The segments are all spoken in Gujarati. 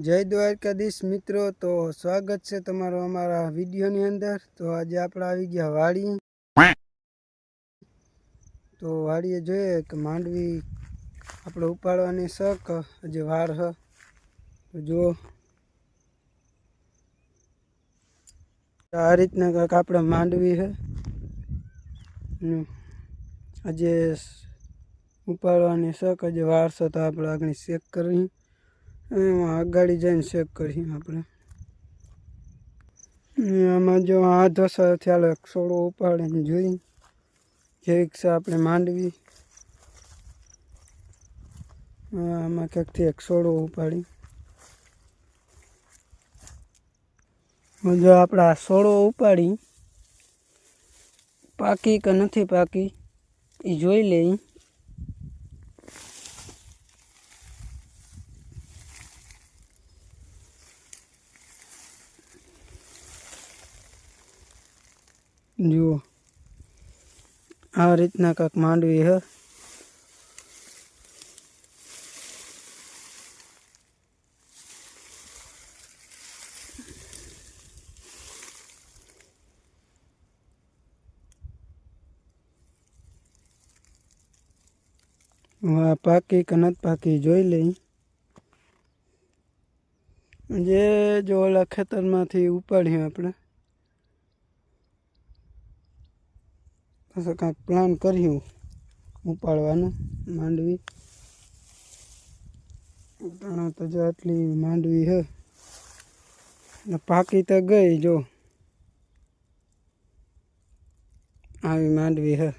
જય દ્વારકાધીશ મિત્રો, તો સ્વાગત છે તમારું અમારા વિડીયોની અંદર. તો આજે આપણે આવી ગયા વાડી. તો વાડીએ જોઈએ કે માંડવી આપણે ઉપાડવાની શક હજી વાર હ. તો જો આ રીતના કંઈક આપણે માંડવી છે આજે ઉપાડવાની શક હજી વાર છે તો આપણે આગળ ચેક કરી એમાં આગળ જઈને ચેક કરીએ આપણે. આમાં જો આ ધોસા થયા સોડો ઉપાડીને જોઈ. જે રિક્ષા આપણે માંડવી. આમાં ક્યાંકથી એક સોડો ઉપાડી જો આપણે આ સોડો ઉપાડી, પાકી કે નથી પાકી, એ જોઈ લઈ જુઓ. આ રીતના કાંક માંડવી હે. હા પાકી કે નથી પાકી જોઈ લઈ. જે જો ઓલા ખેતરમાંથી ઉપાડીએ આપણે. પછી કાંઈક પ્લાન કર્યું ઉપાડવાનું, માંડવી. ઘણા તો જો આટલી માંડવી છે ને પાકી તો ગઈ જો. આવી માંડવી હે.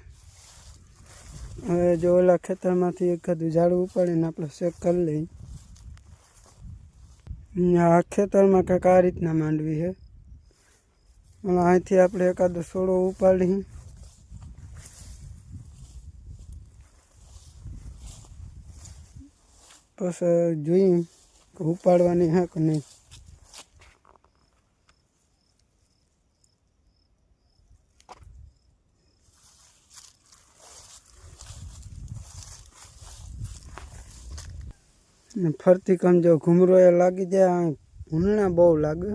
હવે જો ઓલા ખેતરમાંથી એકાદું ઝાડું ઉપાડીને આપણે ચેક કરી લઈ આ ખેતરમાં કંઈક આ રીતના માંડવી છે અહીંથી આપણે એકાદો સોડો ઉપાડી પછી જોઈએ ઉપાડવાની હા કે નહીં ફરતી કમ જો ઘૂમરો એ લાગી જાય, આ ભૂલણા બહુ લાગે.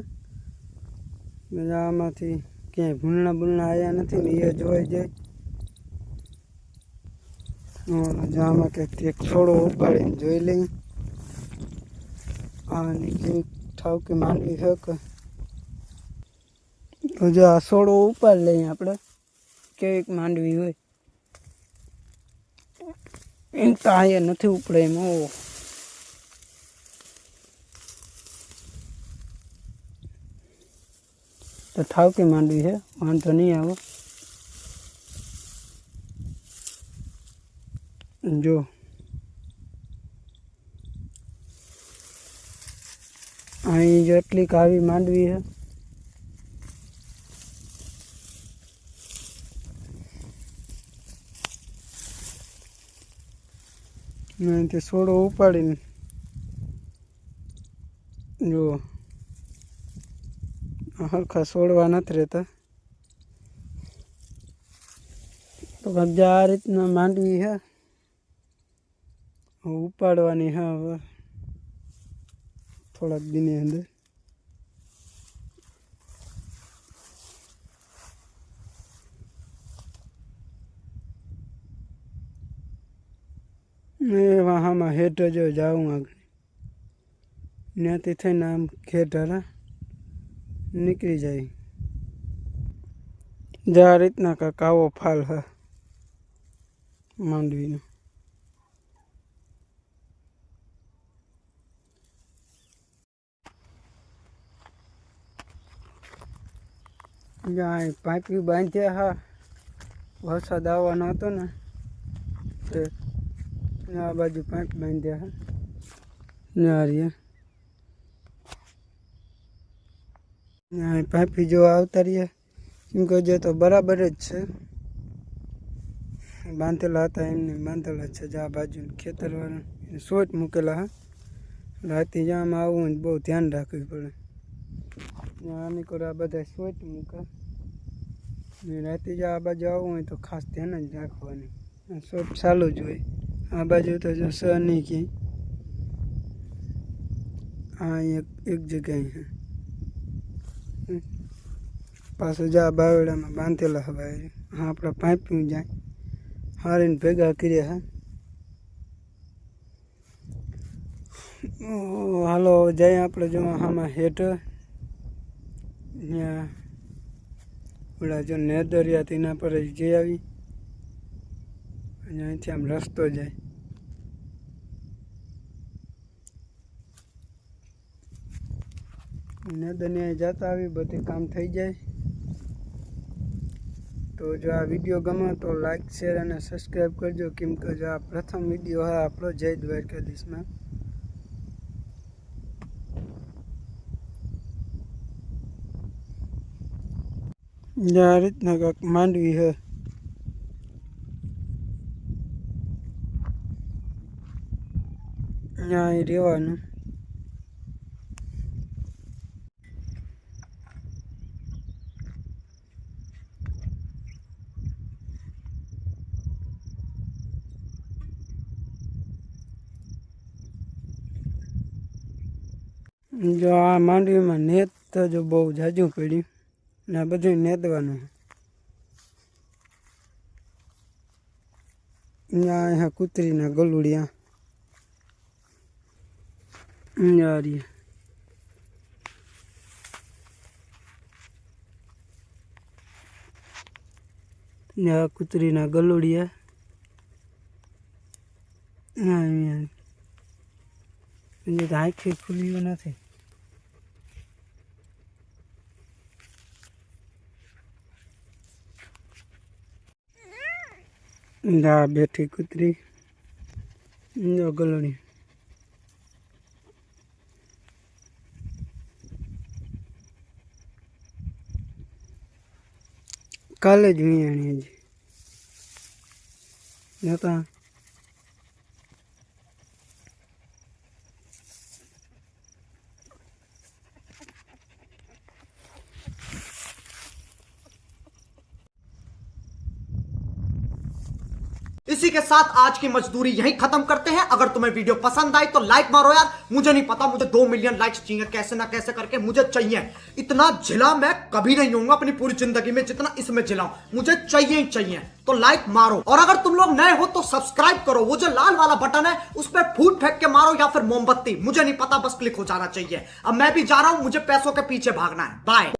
આમાંથી ક્યાંય ભૂંડણા બૂંડણા આવ્યા નથી ને એ જોઈ જાય. જો આમાં કંઈક એક છોડો ઉપાડીને જોઈ લઈ. આ કેવી ઠાવકી માંડવી છે કે. તો જો આ છોડો ઉપાડી લઈએ આપણે. કેવીક માંડવી હોય. એમ તો અહીંયા નથી ઉપડે એમ ઓ તો ઠાવકી માંડવી છે, વાંધો નહીં આવે. જો. અહીં જેટલી કાવી માંડવી છે. અહીંથી સોડો ઉપાડીને જુઓ હરખા છોડવા નથી રહેતા. તો કબજા આ રીતના માંડવી છે. ઉપાડવાની, હા, હવે. થોડાક દિનની અંદર. એ વાહામાં હેઠ જો જાઉં આગળ. ત્યાંથી થઈને આમ ખેત હારા નીકળી જાય. જે આ રીતના કાંક આવો ફાલ, હ, માંડવીનો. જ્યાં પાઇપી બાંધ્યા હા. વરસાદ આવવાનો હતો ને, તે આ બાજુ પાઇપ બાંધ્યા હા. ત્યાં રહ્યા ત્યાં પાઇપી જો આવતા રહ્યા. કેમ કે જે તો બરાબર જ છે. બાંધેલા હતા એમને, બાંધેલા છે જે આ બાજુ ખેતરવાળા. સોટ મૂકેલા હા. રાતે જામાં આવવું હોય તો બહુ ધ્યાન રાખવું પડે. આની કોર આ બધા સોટ મૂકે. ને રાતે જો આ બાજુ આવવું હોય તો ખાસ ધ્યાન જ રાખવાની. શોપ ચાલુ જ હોય. આ બાજુ તો જો સ નહીં કે. આ એક એક જગ્યાએ. પાછું જા બાવડામાં બાંધેલા હવે હા, આપણે પાઇપિંગ જાય. હારીને ભેગા કર્યા હા. હાલો જઈએ આપણે જો આમાં હેઠ ત્યાં ઓલા જો નેદરિયા તેના પર જ જઈ આવી અને અહીંથી આમ રસ્તો જાય. નેદનિયા જતા આવી, બધી કામ થઈ જાય. તો જો આ વીડિયો ગમે તો લાઈક શેર અને સબસ્ક્રાઈબ કરજો. કેમ કે જો આ પ્રથમ વીડિયો હા આપણો જય દ્વારકાધીશમાં. આ રીતના કાંક માંડવી હે અહીં રહેવાનું જો આ માંડવીમાં નેત તો જો બહુ જાજુ પડ્યું ને બધું નેદવાનું. અહીંયા અહીંયા કૂતરીના ગલુડિયા. અહીંયા રહ્યા. આ કૂતરીના ગલુડિયા. અહીંયા. આંખી ખુલ્લી નથી. દા બેઠી કૂતરી ગલણી કાલે જ વિયાણી હજી નતા इसी के साथ आज की मजदूरी यही खत्म करते हैं। अगर तुम्हें वीडियो पसंद आई तो लाइक मारो यार। मुझे नहीं पता, मुझे दो मिलियन लाइक्स चाहिए। कैसे ना कैसे करके मुझे चाहिए। इतना झिला मैं कभी नहीं होऊँगा अपनी पूरी ज़िंदगी में जितना इसमें झिलाऊं मुझे चाहिए ही चाहिए। तो लाइक मारो। और अगर तुम लोग नए हो तो सब्सक्राइब करो। वो जो लाल वाला बटन है, उस पर फूट फेंक के मारो या फिर मोमबत्ती। मुझे नहीं पता, बस क्लिक हो जाना चाहिए। अब मैं भी जा रहा हूँ, मुझे पैसों के पीछे भागना है। बाय